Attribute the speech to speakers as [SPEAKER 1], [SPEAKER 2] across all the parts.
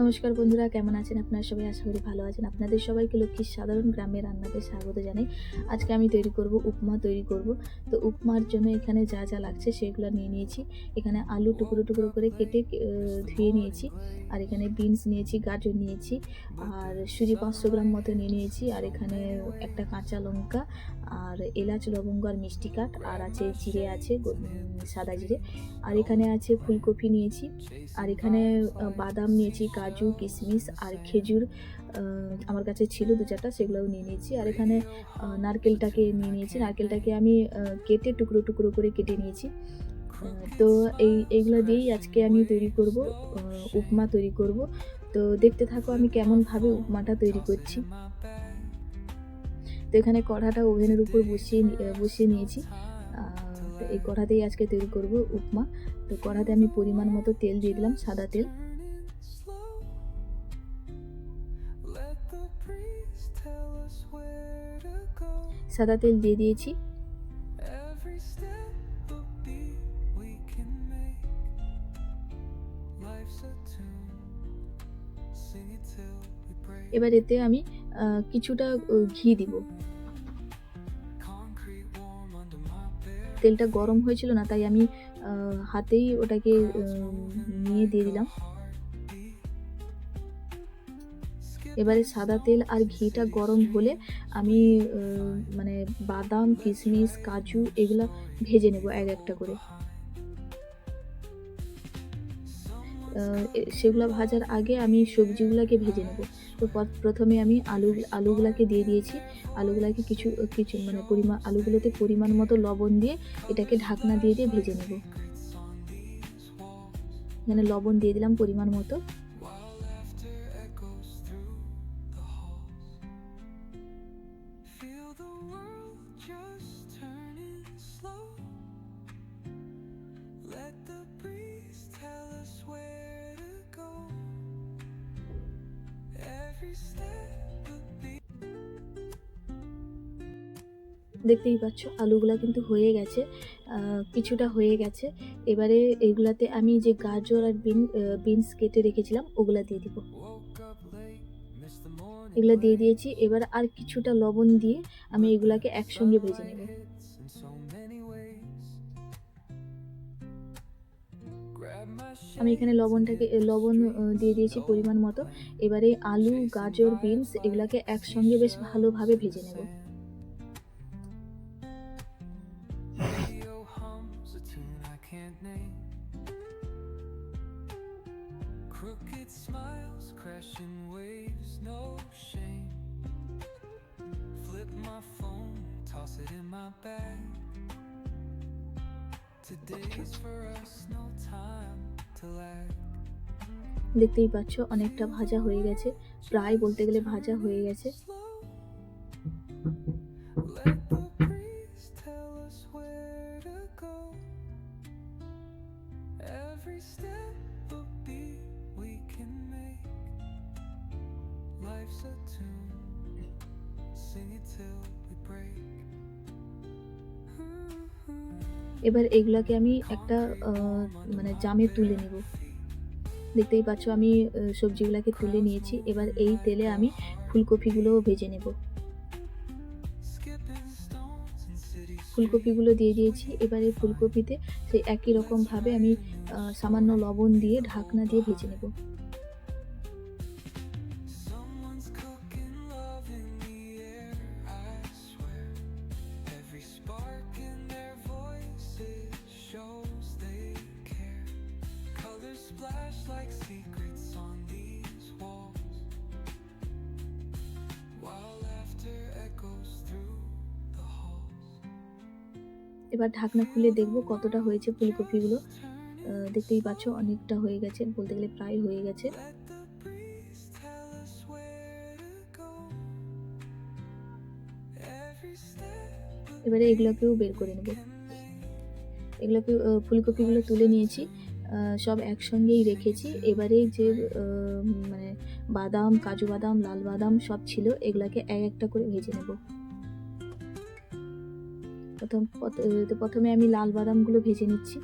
[SPEAKER 1] নমস্কার বন্ধুরা, কেমন আছেন আপনারা সবাই? আশা করি ভালো আছেন। আপনাদের সবাইকে লক্ষ্মীর সাধারণ গ্রামের রান্নাতে স্বাগত জানাই। আজকে আমি তৈরি করব, উপমা তৈরি করব। তো উপমার জন্য এখানে যা যা লাগছে সেগুলো নিয়ে নিয়েছি। এখানে আলু টুকরো টুকরো করে কেটে ধুয়ে নিয়েছি। আর এখানে বিনস নিয়েছি, গাজর নিয়েছি, আর সুজি পাঁচশো গ্রাম মতো নিয়ে নিয়েছি। আর এখানে একটা কাঁচা লঙ্কা, আর এলাচ, লবঙ্গ আর মিষ্টি কাঠ, আর আছে জিরে আছে সাদা জিরে। আর এখানে আছে ফুলকপি নিয়েছি। আর এখানে বাদাম নিয়েছি কাজু, কিশমিশ আর খেজুর আমার কাছে ছিল দু চারটা সেগুলোও নিয়ে নিয়েছি। আর এখানে নারকেলটাকে নিয়ে নিয়েছি। নারকেলটাকে আমি কেটে টুকরো টুকরো করে কেটে নিয়েছি। তো এই, এইগুলো দিয়েই আজকে আমি তৈরি করব উপমা তৈরি করব। তো দেখতে থাকো আমি কেমনভাবে উপমাটা তৈরি করছি। তো এখানে কড়াটা ওভেনের উপর বসিয়ে বসিয়ে নিয়েছি। এই কড়াতেই আজকে তৈরি করব উপমা। তো কড়াতে আমি পরিমাণ মতো তেল দিয়ে দিলাম, সাদা তেল। সাদা তেল দিয়ে দিয়েছি। এবার এতে আমি কিছুটা ঘি দিব। তেলটা গরম হয়েছিল না তাই আমি হাতেই ওটাকে নিয়ে দিয়ে দিলাম। এবারে সাদা তেল আর ঘিটা গরম হলে আমি মানে বাদাম, কিশমিশ, কাজু এগুলো ভেজে নেব এক একটা করে। সেগুলো ভাজার আগে আমি সবজিগুলোকে ভেজে নেব। তো প্রথমে আমি আলু, আলুগুলাকে দিয়ে দিয়েছি। আলুগুলাকে কিছু কিছু মানে পরিমাণ আলুগুলোতে পরিমাণ মতো লবণ দিয়ে এটাকে ঢাকনা দিয়ে দিয়ে ভেজে নেব। এখানে লবণ দিয়ে দিলাম পরিমাণ মতো। দেখতেই পাচ্ছ, আলুগুলা কিন্তু হয়ে গেছে কিছুটা হয়ে গেছে এবারে এগুলাতে আমি যে গাজর আর বিন বিনস কেটে রেখেছিলাম, ওগুলা দিয়ে দিব. এগুলা দিয়ে দিয়েছি, এবার আর কিছুটা লবণ দিয়ে আমি এগুলাকে একসঙ্গে ভেজে নেব আমি এখানে লবণটাকে লবণ দিয়ে দিয়েছি পরিমাণ মতো। এবারে আলু, গাজর, বিনস এগুলাকে একসঙ্গে বেশ ভালোভাবে ভেজে নেব। দেখতেই পাচ্ছ অনেকটা ভাজা হয়ে গেছে প্রায় বলতে গেলে ভাজা হয়ে গেছে.
[SPEAKER 2] Life's a tune. Sing it till we break.
[SPEAKER 1] এবার এগুলাকে আমি একটা মানে জামে তুলে নেব। দেখতেই পাচ্ছ আমি সবজিগুলাকে তুলে নিয়েছি। এবার এই তেলে আমি ফুলকপিগুলোও ভেজে নেব। ফুলকপিগুলো দিয়ে দিয়েছি। এবার এই ফুলকপিতে সেই একই রকমভাবে আমি সামান্য লবণ দিয়ে ঢাকনা দিয়ে ভেজে নেব।
[SPEAKER 2] flash like secrets on these walls. While laughter echoes through the halls.
[SPEAKER 1] এবার ঢাকনা খুলে দেখব কতটা হয়েছে ফুলকপিগুলো। দেখতেই পাচ্ছ অনেকটা হয়ে গেছে বলতে গেলে প্রায় হয়ে গেছে। এবারে এগুলোকেও বের করে নেব। এগুলোকে ফুলকপিগুলো তুলে নিয়েছি। সব একসঙ্গেই রেখেছি। এবারে যে মানে বাদাম, কাজু বাদাম, লাল বাদাম সব ছিল, এগুলাকে এক একটা করে ভেজে নেব। প্রথম প্রথমে আমি লাল বাদামগুলো ভেজে নিচ্ছি।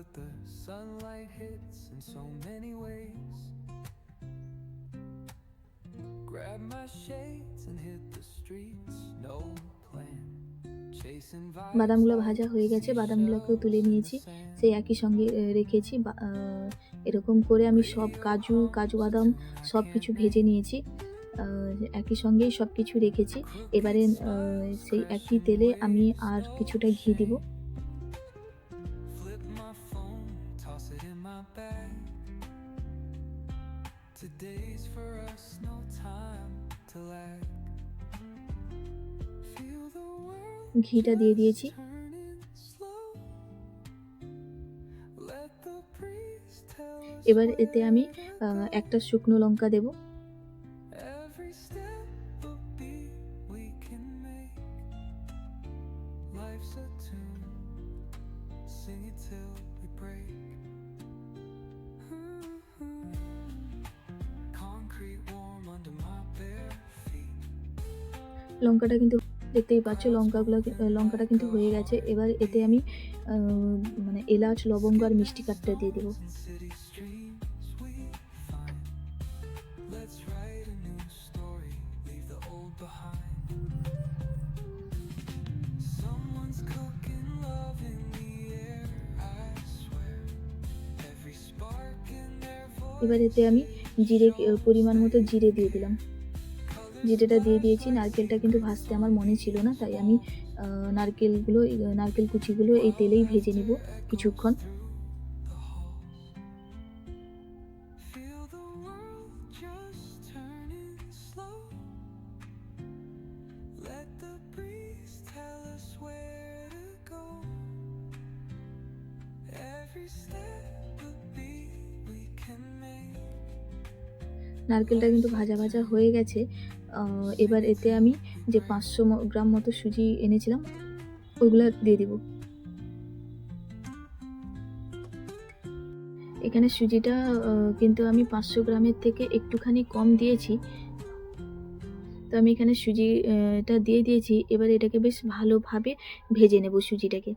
[SPEAKER 2] But the sunlight hits in so many ways. Grab my shades and hit the streets, no plan.
[SPEAKER 1] বাদামগুলো ভাজা হয়ে গেছে বাদামগুলোকেও তুলে নিয়েছি। সেই একই সঙ্গে রেখেছি এরকম করে আমি সব কাজু কাজু বাদাম সব কিছু ভেজে নিয়েছি। একই সঙ্গেই সব কিছু রেখেছি। এবারে সেই একই তেলে আমি আর কিছুটা ঘি দিব।
[SPEAKER 2] My bag. Today's for us, no time to lag. Feel the world
[SPEAKER 1] ঘিটা দিয়ে দিয়েছি
[SPEAKER 2] turning slow. Let the breeze tell us
[SPEAKER 1] এবার এতে আমি একটা শুকনো লঙ্কা দেব.
[SPEAKER 2] Life's a tune, sing it till we break.
[SPEAKER 1] লঙ্কাটা কিন্তু দেখতেই পাচ্ছ, লঙ্কাগুলো লঙ্কাটা কিন্তু হয়ে গেছে। এবার এতে আমি মানে এলাচ, লবঙ্গ আর মিষ্টি কাঠটা দিয়ে দেবো। এবার এতে আমি জিরে পরিমাণ মতো জিরে দিয়ে দিলাম। জিরেটা দিয়ে দিয়েছি, নারকেলটা কিন্তু ভাজতে আমার মনে ছিল না, তাই আমি নারকেলগুলো নারকেল কুচিগুলো এই তেলেই ভেজে নিব কিছুক্ষণ।
[SPEAKER 2] Feel the
[SPEAKER 1] নারকেলটা কিন্তু ভাজা ভাজা হয়ে গেছে। এবার এতে আমি যে পাঁচশো গ্রাম মতো সুজি এনেছিলাম, ওইগুলো দিয়ে দিব। এখানে সুজিটা কিন্তু আমি পাঁচশো গ্রামের থেকে একটুখানি কম দিয়েছি। তো আমি এখানে সুজিটা দিয়ে দিয়েছি। এবার এটাকে বেশ ভালোভাবে ভেজে নেব সুজিটাকে।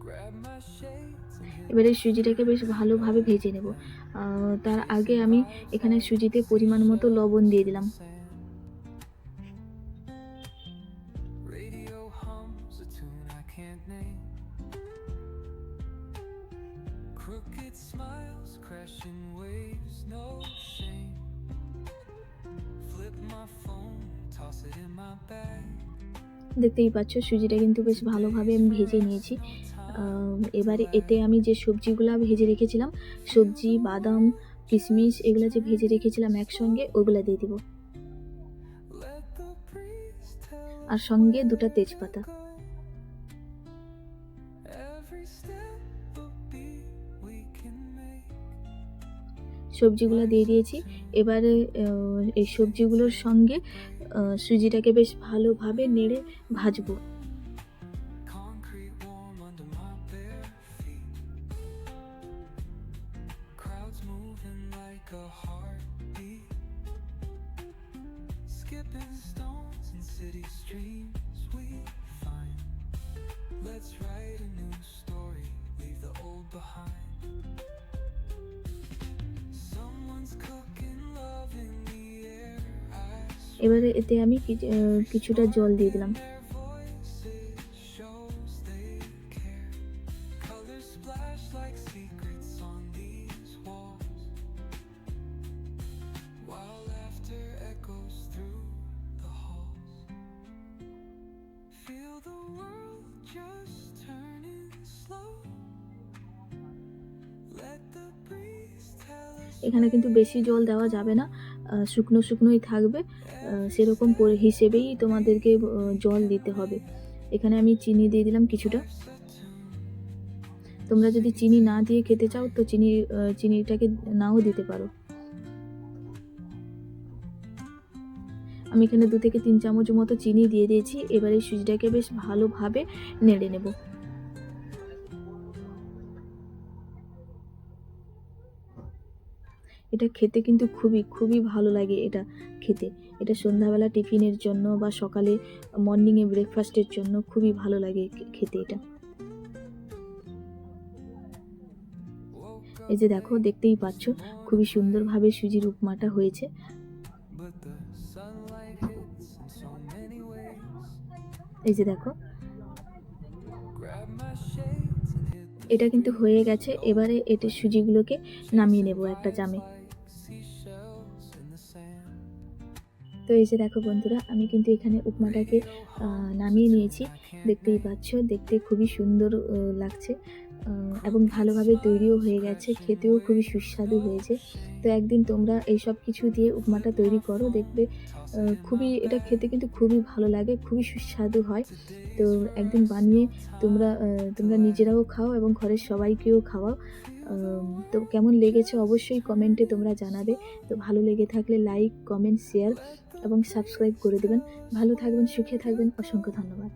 [SPEAKER 2] Grab my shades and hit
[SPEAKER 1] এবারে সুজিটাকে বেশ ভালোভাবে ভেজে নেব তার আগে আমি এখানে সুজিতে পরিমাণ মতো লবণ দিয়ে দিলাম
[SPEAKER 2] can't name. Crooked smiles, crashing waves, no shame. Flip my phone, toss it in my bag.
[SPEAKER 1] দেখতেই পাচ্ছ সুজিটা কিন্তু বেশ ভালোভাবে আমি ভেজে নিয়েছি এবারে এতে আমি যে সবজিগুলো ভেজে রেখেছিলাম সবজি বাদাম কিশমিশ এগুলো যে ভেজে রেখেছিলাম একসঙ্গে ওগুলো দিয়ে দিব আর সঙ্গে দুটো তেজপাতা সবজিগুলো দিয়ে দিয়েছি এবারে এই সবজিগুলোর সঙ্গে সুজিটাকে বেশ ভালোভাবে নেড়ে ভাজবো
[SPEAKER 2] Let's write a new story, leave the old behind.
[SPEAKER 1] এবারে এতে আমি কিছুটা জল দিয়ে দিলাম। এখানে কিন্তু বেশি জল দেওয়া যাবে না। শুকনো শুকনোই থাকবে। সেরকম হিসেবেই তোমাদেরকে জল দিতে হবে। এখানে আমি চিনি দিয়ে দিলাম কিছুটা। তোমরা যদি চিনি না দিয়ে খেতে চাও, তো চিনি চিনিটাকে নাও দিতে পারো। আমি এখানে দু থেকে তিন চামচ মতো চিনি দিয়ে দিয়েছি। এবারে সুজিটাকে বেশ ভালোভাবে নেড়ে নেব। এটা খেতে কিন্তু খুবই খুবই ভালো লাগে এটা খেতে। এটা সন্ধ্যাবেলা টিফিনের জন্য বা সকালে মর্নিংয়ে ব্রেকফাস্টের জন্য খুবই ভালো লাগে খেতে এটা। এই যে দেখো, দেখতেই পাচ্ছ, খুবই সুন্দরভাবে সুজির উপমাটা হয়েছে. এই যে দেখো। এটা কিন্তু হয়ে গেছে, এবারে এটা সুজিগুলোকে নামিয়ে নেব একটা জামে। তো এই যে দেখো বন্ধুরা, আমি কিন্তু এখানে উপমাটাকে নামিয়ে নিয়েছি। দেখতেই পাচ্ছ, দেখতে খুবই সুন্দর লাগছে। এবং ভালোভাবে তৈরিও হয়ে গেছে, খেতেও খুবই সুস্বাদু হয়েছে। তো একদিন তোমরা এই সব কিছু দিয়ে উপমাটা তৈরি করো, দেখবে খুবই, এটা খেতে কিন্তু খুবই ভালো লাগে, খুবই সুস্বাদু হয়। তো একদিন বানিয়ে তোমরা তোমরা নিজেরাও খাও এবং ঘরের সবাইকেও খাওয়াও। তো কেমন লেগেছে অবশ্যই কমেন্টে তোমরা জানাবে। তো ভালো লেগে থাকলে লাইক কমেন্ট শেয়ার এবং সাবস্ক্রাইব করে দেবেন। ভালো থাকবেন, সুখে থাকবেন। অসংখ্য ধন্যবাদ।